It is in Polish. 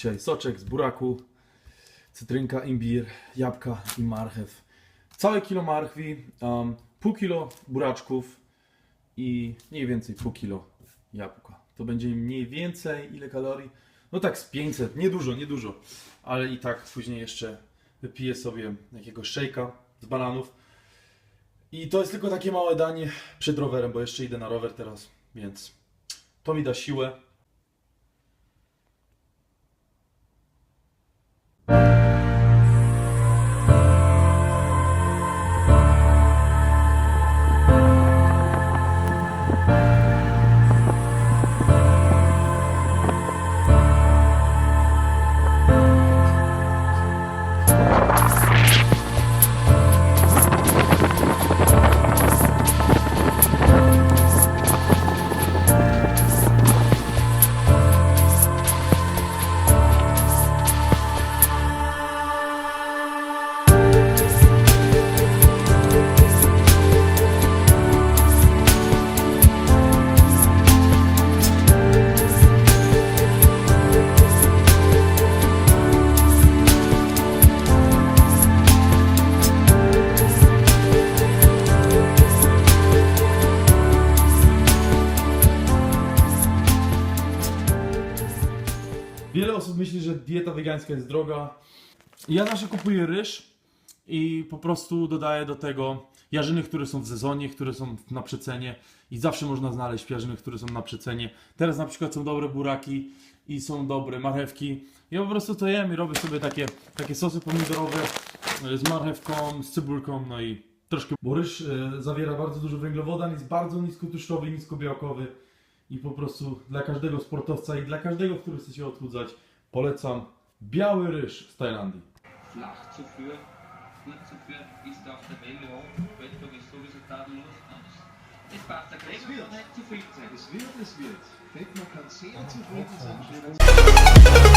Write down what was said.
dzisiaj soczek z buraku, cytrynka, imbir, jabłka i marchew. Całe kilo marchwi, um, pół kilo buraczków i mniej więcej pół kilo jabłka. To będzie mniej więcej ile kalorii? No tak z 500, niedużo, niedużo. Ale i tak później jeszcze wypiję sobie jakiegoś szejka z bananów. I to jest tylko takie małe danie przed rowerem, bo jeszcze idę na rower teraz, więc to mi da siłę. Wiele osób myśli, że dieta wegańska jest droga. Ja zawsze kupuję ryż i po prostu dodaję do tego jarzyny, które są w sezonie, które są na przecenie i zawsze można znaleźć jarzyny, które są na przecenie. Teraz na przykład są dobre buraki i są dobre marchewki. Ja po prostu to jem i robię sobie takie, takie sosy pomidorowe e, z marchewką, z cebulką, no i troszkę... Bo ryż e, zawiera bardzo dużo węglowodan, jest bardzo niskotłuszczowy niskobiałkowy i po prostu dla każdego sportowca i dla każdego, który chce się odchudzać, polecam biały ryż z Tajlandii. flach zu führen, gut zu führen, ist auf der Welle hoch. Bettdruck ist sowieso tadellos. Es passt, da kann man nicht zufrieden sein. Es wird, es wird. Fettner kann sehr zufrieden sein.